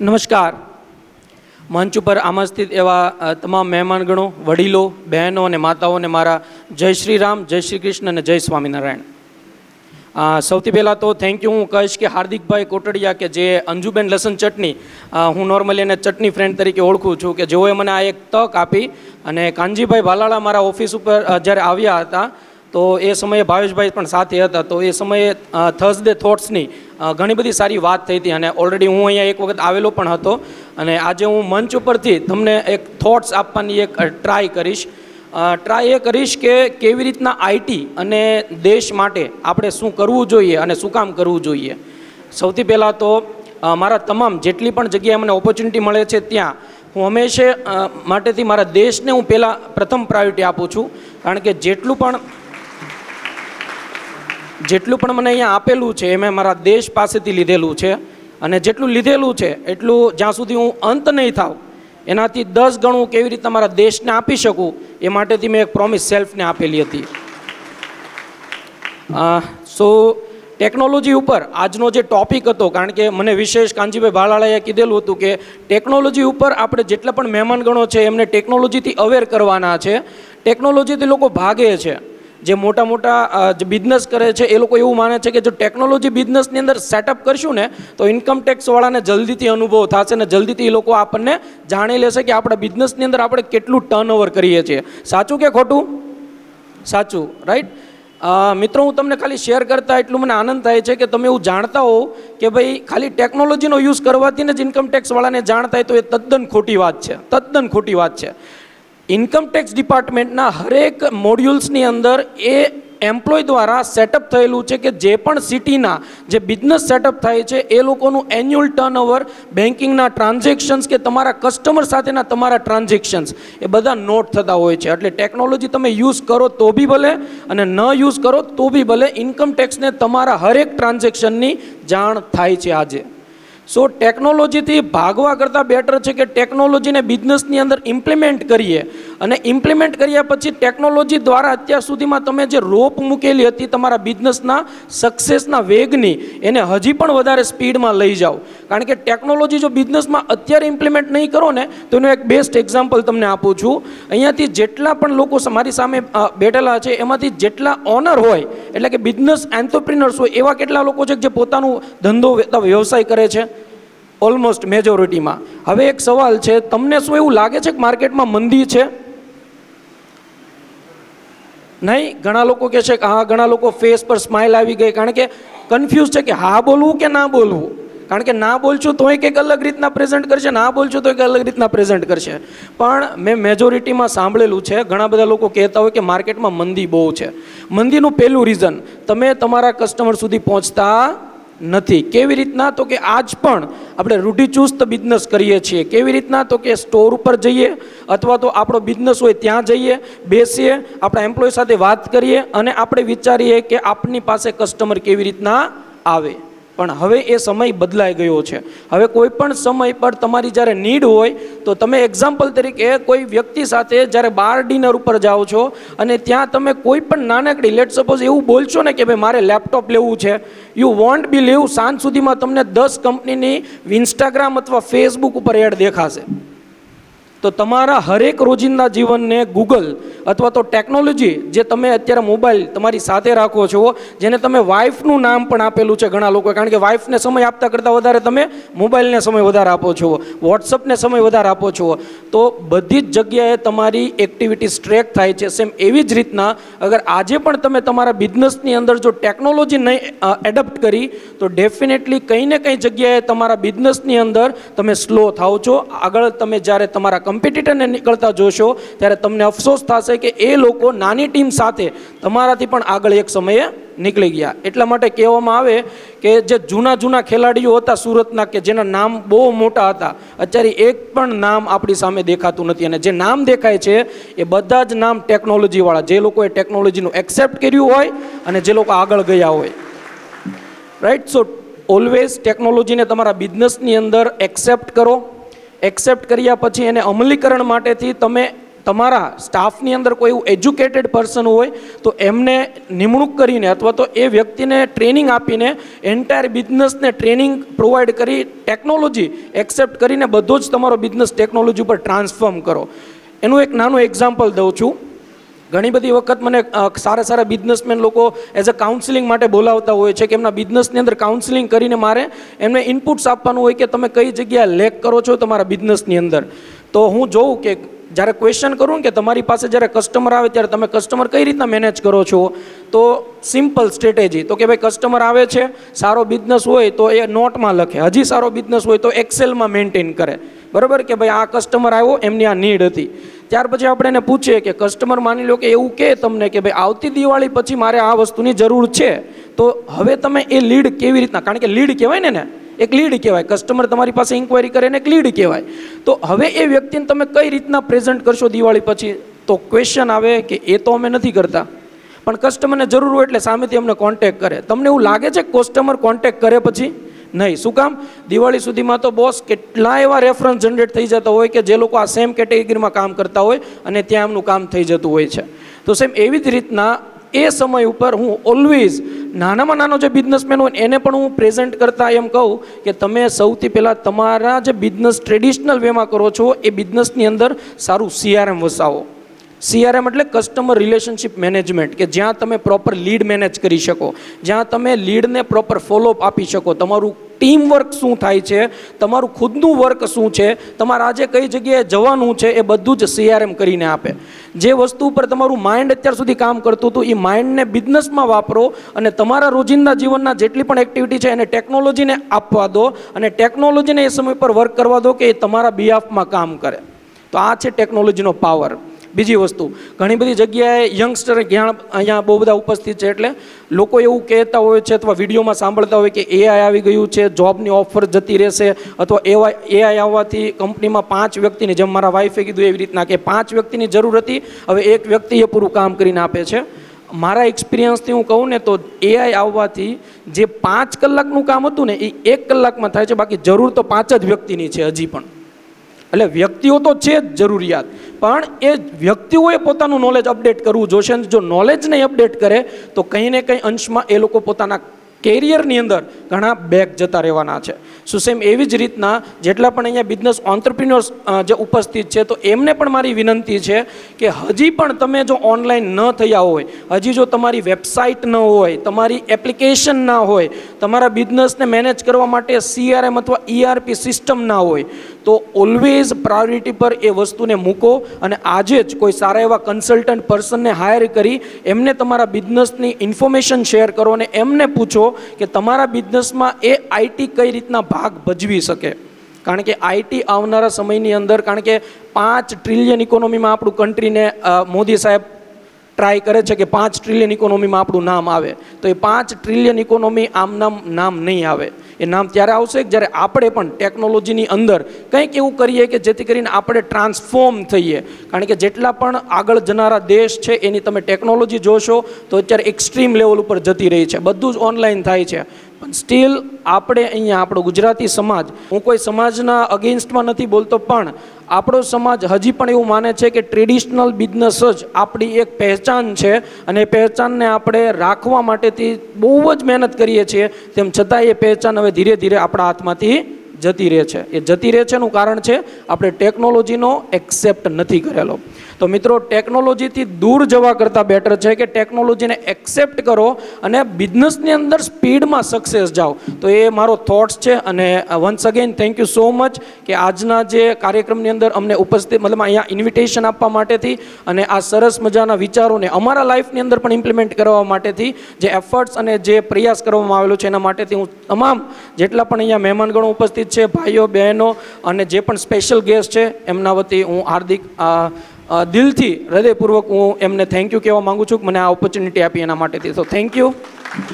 નમસ્કાર. મંચ ઉપર આમાં સ્થિત એવા તમામ મહેમાનગણો, વડીલો, બહેનો અને માતાઓને મારા જય શ્રી રામ, જય શ્રી કૃષ્ણ અને જય સ્વામિનારાયણ. સૌથી પહેલાં તો થેન્ક યુ હું કહીશ કે હાર્દિકભાઈ કોટડિયા કે જે અંજુબેન લસણ ચટણી હું નોર્મલી એને ચટણી ફ્રેન્ડ તરીકે ઓળખું છું કે જેઓએ મને આ એક તક આપી અને કાનજીભાઈ ભાલાળા મારા ઓફિસ ઉપર જ્યારે આવ્યા હતા તો એ સમયે ભાવેશભાઈ પણ સાથે હતા. તો એ સમયે થર્સડે થોટ્સની ઘણી બધી સારી વાત થઈ હતી. અને ઓલરેડી હું અહીંયા એક વખત આવેલો પણ હતો. અને આજે હું મંચ ઉપરથી તમને એક થોટ્સ આપવાની એક ટ્રાય કરીશ. ટ્રાય એ કરીશ કે કેવી રીતના આઈટી અને દેશ માટે આપણે શું કરવું જોઈએ અને શું કામ કરવું જોઈએ. સૌથી પહેલાં તો મારા તમામ જેટલી પણ જગ્યાએ મને ઓપોર્ચ્યુનિટી મળે છે ત્યાં, હું હંમેશા માટેથી મારા દેશને હું પહેલાં પ્રથમ પ્રાયોરિટી આપું છું. કારણ કે જેટલું પણ જેટલું પણ મને અહીંયા આપેલું છે, એ મેં મારા દેશ પાસેથી લીધેલું છે. અને જેટલું લીધેલું છે, એટલું જ્યાં સુધી હું અંત નહીં થાવ એનાથી દસ ગણું કેવી રીતના મારા દેશને આપી શકું, એ માટેથી મેં એક પ્રોમિસ સેલ્ફને આપેલી હતી. સો ટેકનોલોજી ઉપર આજનો જે ટોપિક હતો, કારણ કે મને વિશેષ કાંજીભાઈ ભાલાળાએ કીધેલું હતું કે ટેકનોલોજી ઉપર આપણે જેટલા પણ મહેમાનગણો છે, એમને ટેકનોલોજીથી અવેર કરવાના છે. ટેકનોલોજીથી લોકો ભાગે છે. જે મોટા મોટા જે બિઝનેસ કરે છે, એ લોકો એવું માને છે કે જો ટેકનોલોજી બિઝનેસની અંદર સેટઅપ કરશું ને, તો ઇન્કમ ટેક્સવાળાને જલ્દીથી અનુભવ થશે ને જલ્દીથી એ લોકો આપણને જાણી લેશે કે આપણા બિઝનેસની અંદર આપણે કેટલું ટર્નઓવર કરીએ છીએ. સાચું કે ખોટું? સાચું રાઈટ મિત્રો, હું તમને ખાલી શેર કરતા એટલું મને આનંદ થાય છે કે તમે એવું જાણતા હો કે ભાઈ, ખાલી ટેકનોલોજીનો યુઝ કરવાથી ને જ ઇન્કમ ટેક્સવાળાને જાણ થાય તો એ તદ્દન ખોટી વાત છે, તદ્દન ખોટી વાત છે. ઇન્કમ ટેક્સ ડિપાર્ટમેન્ટના હરેક મોડ્યુલ્સની અંદર એ એમ્પ્લોય દ્વારા સેટઅપ થયેલું છે કે જે પણ સિટીના જે બિઝનેસ સેટઅપ થાય છે, એ લોકોનું એન્યુઅલ ટર્નઓવર બેન્કિંગના ટ્રાન્ઝેક્શન્સ કે તમારા કસ્ટમર સાથેના તમારા ટ્રાન્ઝેક્શન્સ એ બધા નોટ થતા હોય છે. એટલે ટેકનોલોજી તમે યુઝ કરો તો બી ભલે અને ન યુઝ કરો તો બી ભલે. ઇન્કમ ટેક્સને તમારા હરેક ટ્રાન્ઝેક્શનની જાણ થાય છે આજે. સો ટેકનોલોજીથી ભાગવા કરતાં બેટર છે કે ટેકનોલોજીને બિઝનેસની અંદર ઇમ્પ્લિમેન્ટ કરીએ. અને ઇમ્પ્લિમેન્ટ કર્યા પછી ટેકનોલોજી દ્વારા અત્યાર સુધીમાં તમે જે રોપ મૂકેલી હતી તમારા બિઝનેસના સક્સેસના વેગની, એને હજી પણ વધારે સ્પીડમાં લઈ જાઓ. કારણ કે ટેકનોલોજી જો બિઝનેસમાં અત્યારે ઇમ્પ્લિમેન્ટ નહીં કરો ને, તો એનું એક બેસ્ટ એક્ઝામ્પલ તમને આપું છું. અહીંયાથી જેટલા પણ લોકો મારી સામે બેઠેલા છે, એમાંથી જેટલા ઓનર હોય, એટલે કે બિઝનેસ એન્ટરપ્રિનર્સ હોય, એવા કેટલા લોકો છે જે પોતાનું ધંધો વ્યવસાય કરે છે? ઓલમોસ્ટ મેજોરિટીમાં હવે એક સવાલ છે, તમને શું એવું લાગે છે કે માર્કેટમાં મંદી છે? નહીં? ઘણા લોકો કહે છે કે હા, ઘણા લોકો ફેસ પર સ્માઇલ આવી ગઈ. કારણ કે કન્ફ્યુઝ છે કે હા બોલવું કે ના બોલવું? કારણ કે ના બોલશું તોય કંઈક અલગ રીતના પ્રેઝન્ટ કરશે, ના બોલશું તો કંઈક અલગ રીતના પ્રેઝન્ટ કરશે. પણ મેં મેજોરિટીમાં સાંભળેલું છે, ઘણા બધા લોકો કહેતા હોય કે માર્કેટમાં મંદી બહુ છે. મંદીનું પહેલું રીઝન તમે તમારા કસ્ટમર સુધી પહોંચતા નથી. કેવી રીતના તો કે આજ પણ આપણે રૂઢિચુસ્ત બિઝનેસ કરીએ છીએ. કેવી રીતના તો કે સ્ટોર ઉપર જઈએ અથવા તો આપણો બિઝનેસ હોય ત્યાં જઈએ, બેસીએ, આપણા એમ્પ્લોય સાથે વાત કરીએ અને આપણે વિચારીએ કે આપની પાસે કસ્ટમર કેવી રીતના આવે. પણ હવે એ સમય બદલાઈ ગયો છે. હવે કોઈ પણ સમય પર તમારી જ્યારે નીડ હોય, તો તમે એક્ઝામ્પલ તરીકે કોઈ વ્યક્તિ સાથે જ્યારે બાર ડિનર ઉપર જાઓ છો, અને ત્યાં તમે કોઈ પણ નાનકડી લેટ સપોઝ એવું બોલશો ને કે ભાઈ, મારે લેપટોપ લેવું છે. યુ વોન્ટ બી લીવ સાંજ સુધીમાં તમને દસ કંપનીની ઇન્સ્ટાગ્રામ અથવા ફેસબુક ઉપર એડ દેખાશે. તો તમારા હરેક રોજિંદા જીવનને ગૂગલ અથવા તો ટેકનોલોજી જે તમે અત્યારે મોબાઈલ તમારી સાથે રાખો છો, જેને તમે વાઇફનું નામ પણ આપેલું છે ઘણા લોકો કારણ કે વાઇફને સમય આપતા કરતાં વધારે તમે મોબાઈલને સમય વધારે આપો છો વોટ્સઅપને સમય વધારે આપો છો. તો બધી જ જગ્યાએ તમારી એક્ટિવિટીઝ ટ્રેક થાય છે. સેમ એવી જ રીતના અગર આજે પણ તમે તમારા બિઝનેસની અંદર જો ટેકનોલોજી નહીં એડપ્ટ કરી, તો ડેફિનેટલી કંઈ ને કંઈ જગ્યાએ તમારા બિઝનેસની અંદર તમે સ્લો થાઓ છો. આગળ તમે જ્યારે તમારા કમ્પિટિટરને નીકળતા જોશો, ત્યારે તમને અફસોસ થશે કે એ લોકો નાની ટીમ સાથે તમારાથી પણ આગળ એક સમયે નીકળી ગયા. એટલા માટે કહેવામાં આવે કે જે જૂના જૂના ખેલાડીઓ હતા સુરતના, કે જેના નામ બહુ મોટા હતા, અત્યારે એક પણ નામ આપણી સામે દેખાતું નથી. અને જે નામ દેખાય છે, એ બધા જ નામ ટેકનોલોજીવાળા જે લોકોએ ટેકનોલોજીનું એક્સેપ્ટ કર્યું હોય અને જે લોકો આગળ ગયા હોય. રાઈટ સો ઓલવેઝ ટેકનોલોજીને તમારા બિઝનેસની અંદર એક્સેપ્ટ કરો. એક્સેપ્ટ કર્યા પછી એને અમલીકરણ માટેથી તમે તમારા સ્ટાફની અંદર કોઈ એવું એજ્યુકેટેડ પર્સન હોય, તો એમને નિમણૂક કરીને અથવા તો એ વ્યક્તિને ટ્રેનિંગ આપીને એન્ટાયર બિઝનેસને ટ્રેનિંગ પ્રોવાઈડ કરી ટેકનોલોજી એક્સેપ્ટ કરીને બધો જ તમારો બિઝનેસ ટેકનોલોજી ઉપર ટ્રાન્સફોર્મ કરો. એનું એક નાનું એક્ઝામ્પલ દઉં છું. ઘણી બધી વખત મને સારા સારા બિઝનેસમેન લોકો એઝ અ કાઉન્સિલિંગ માટે બોલાવતા હોય છે કે એમના બિઝનેસની અંદર કાઉન્સિલિંગ કરીને મારે એમને ઇનપુટ્સ આપવાનું હોય કે તમે કઈ જગ્યાએ લેક કરો છો તમારા બિઝનેસની અંદર. તો હું જોઉં કે જ્યારે ક્વેશ્ચન કરું કે તમારી પાસે જ્યારે કસ્ટમર આવે ત્યારે તમે કસ્ટમર કઈ રીતના મેનેજ કરો છો? તો સિમ્પલ સ્ટ્રેટેજી તો કે ભાઈ કસ્ટમર આવે છે, સારો બિઝનેસ હોય તો એ નોટમાં લખે. હજી સારો બિઝનેસ હોય તો એક્સેલમાં મેન્ટેન કરે. બરાબર? કે ભાઈ આ કસ્ટમર આવ્યો, એમની આ નીડ હતી. ત્યાર પછી આપણે એને પૂછીએ કે કસ્ટમર માની લો કે એવું કહે તમને કે ભાઈ, આવતી દિવાળી પછી મારે આ વસ્તુની જરૂર છે, તો હવે તમે એ લીડ કેવી રીતના? કારણ કે લીડ કહેવાય ને ને એક લીડ કહેવાય. કસ્ટમર તમારી પાસે ઇન્ક્વાયરી કરે ને એક લીડ કહેવાય. તો હવે એ વ્યક્તિને તમે કઈ રીતના પ્રેઝન્ટ કરશો દિવાળી પછી? તો ક્વેશ્ચન આવે કે, એ તો અમે નથી કરતા. પણ કસ્ટમરને જરૂર હોય એટલે સામેથી અમને કોન્ટેક કરે. તમને એવું લાગે છે કસ્ટમર કોન્ટેક કરે પછી? નહીં. શું કામ? દિવાળી સુધીમાં તો બોસ કેટલા એવા રેફરન્સ જનરેટ થઈ જતા હોય કે જે લોકો આ સેમ કેટેગરીમાં કામ કરતા હોય અને ત્યાં એમનું કામ થઈ જતું હોય છે. તો સેમ એવી જ રીતના એ સમય ઉપર હું ઓલવેઝ નાનામાં નાનો જે બિઝનેસમેન હોય એને પણ હું પ્રેઝન્ટ કરતાં એમ કહું કે તમે સૌથી પહેલાં તમારા જે બિઝનેસ ટ્રેડિશનલ વેમાં કરો છો, એ બિઝનેસની અંદર સારું સીઆરએમ વસાવો. સીઆરએમ એટલે કસ્ટમર રિલેશનશિપ મેનેજમેન્ટ કે જ્યાં તમે પ્રોપર લીડ મેનેજ કરી શકો. જ્યાં તમે લીડને પ્રોપર ફોલોઅપ આપી શકો. તમારું ટીમ વર્ક શું થાય છે? તમારું ખુદનું વર્ક શું છે? તમારે આજે કઈ જગ્યાએ જવાનું છે? એ બધું જ સીઆરએમ કરીને આપે. જે વસ્તુ ઉપર તમારું માઇન્ડ અત્યાર સુધી કામ કરતું હતું, એ માઇન્ડને બિઝનેસમાં વાપરો અને તમારા રોજિંદા જીવનના જેટલી પણ એક્ટિવિટી છે એને ટેકનોલોજીને આપવા દો અને ટેકનોલોજીને એ સમય પર વર્ક કરવા દો કે એ તમારા બિહાફમાં કામ કરે. તો આ છે ટેકનોલોજીનો પાવર બીજી વસ્તુ, ઘણી બધી જગ્યાએ યંગસ્ટર અહીંયા બહુ બધા ઉપસ્થિત છે એટલે લોકો એવું કહેતા હોય છે અથવા વિડીયોમાં સાંભળતા હોય કે એઆઈ આવી ગયું છે જોબની ઓફર જતી રહેશે અથવા એવા એઆઈ આવવાથી કંપનીમાં પાંચ વ્યક્તિની, જેમ મારા વાઈફે કીધું એવી રીતના કે પાંચ વ્યક્તિની જરૂર હતી, હવે એક વ્યક્તિ એ પૂરું કામ કરીને આપે છે. મારા એક્સપિરિયન્સથી હું કહું ને તો એઆઈ આવવાથી જે પાંચ કલાકનું કામ હતું ને, એ એક કલાકમાં થાય છે, બાકી જરૂર તો પાંચ જ વ્યક્તિની છે હજી પણ. એટલે વ્યક્તિઓ તો છે જ જરૂરિયાત. પણ એ વ્યક્તિઓએ પોતાનું નોલેજ અપડેટ કરવું જોશે જો નોલેજ નહીં અપડેટ કરે, તો કંઈ ને કંઈ અંશમાં એ લોકો પોતાના કેરિયરની અંદર ઘણા બેક જતા રહેવાના છે. સો સેમ એવી જ રીતના જેટલા પણ અહીંયા બિઝનેસ ઓન્ટરપ્રિન્યોર્સ જે ઉપસ્થિત છે, તો એમને પણ મારી વિનંતી છે કે હજી પણ તમે જો ઓનલાઈન ન થયા હોય, હજી જો તમારી વેબસાઇટ ન હોય, તમારી એપ્લિકેશન ના હોય, તમારા બિઝનેસને મેનેજ કરવા માટે સીઆરએમ અથવા ઈઆરપી સિસ્ટમ ના હોય, તો ઓલવેઝ પ્રાયોરિટી પર એ વસ્તુને મૂકો અને આજે જ કોઈ સારા એવા કન્સલ્ટન્ટ પર્સનને હાયર કરી, એમને તમારા બિઝનેસની ઇન્ફોર્મેશન શેર કરો અને એમને પૂછો કે તમારા બિઝનેસમાં એ આઈટી કઈ રીતના ભાગ ભજવી શકે. કારણ કે આઈટી આવનારા સમયની અંદર, કારણ કે પાંચ ટ્રિલિયન ઇકોનોમીમાં આપણું કન્ટ્રીને મોદી સાહેબ ટ્રાય કરે છે કે પાંચ ટ્રિલિયન ઇકોનોમીમાં આપણું નામ આવે. તો એ પાંચ ટ્રિલિયન ઇકોનોમી આમ નામ નામ નહીં આવે. એ નામ ત્યારે આવશે જ્યારે આપણે પણ ટેકનોલોજીની અંદર કંઈક એવું કરીએ કે જેથી કરીને આપણે ટ્રાન્સફોર્મ થઈએ. કારણ કે જેટલા પણ આગળ જનારા દેશ છે, એની તમે ટેકનોલોજી જોશો તો અત્યારે એક્સ્ટ્રીમ લેવલ ઉપર જતી રહી છે. બધું જ ઓનલાઈન થાય છે. પણ સ્ટીલ આપણે અહીંયા, આપણો ગુજરાતી સમાજ, હું કોઈ સમાજના અગેન્સ્ટમાં નથી બોલતો, પણ આપણો સમાજ હજી પણ એવું માને છે કે ટ્રેડિશનલ બિઝનેસ જ આપણી એક પહેચાન છે અને એ પહેચાનને આપણે રાખવા માટેથી બહુ જ મહેનત કરીએ છીએ. તેમ છતાં એ પહેચાન હવે ધીરે ધીરે આપણા હાથમાંથી જતી રહે છે. એ જતી રહે છે એનું કારણ છે, આપણે ટેકનોલોજીનો એક્સેપ્ટ નથી કરેલો. તો મિત્રો ટેકનોલોજીથી દૂર જવા કરતાં બેટર છે કે ટેકનોલોજીને એક્સેપ્ટ કરો અને બિઝનેસની અંદર સ્પીડમાં સક્સેસ જાઓ. તો એ મારો થોટ્સ છે અને once again thank you so much કે આજના જે કાર્યક્રમની અંદર અમને ઉપસ્થિત, મતલબ અહીંયા ઇન્વિટેશન આપવા માટેથી અને આ સરસ મજાના વિચારોને અમારા લાઈફની અંદર પણ ઇમ્પ્લિમેન્ટ કરવા માટેથી, જે એફર્ટ્સ અને જે પ્રયાસ કરવામાં આવેલો છે એના માટેથી હું તમામ જેટલા પણ અહીંયા મહેમાનગણો ઉપસ્થિત છે, ભાઈઓ, બહેનો અને જે પણ સ્પેશિયલ ગેસ્ટ છે, એમના વતી હું હાર્દિક દિલથી હૃદયપૂર્વક હું એમને થેન્ક યુ કહેવા માગું છું. કે મને આ ઓપોર્ચ્યુનિટી આપી એના માટેથી સો થેન્ક યુ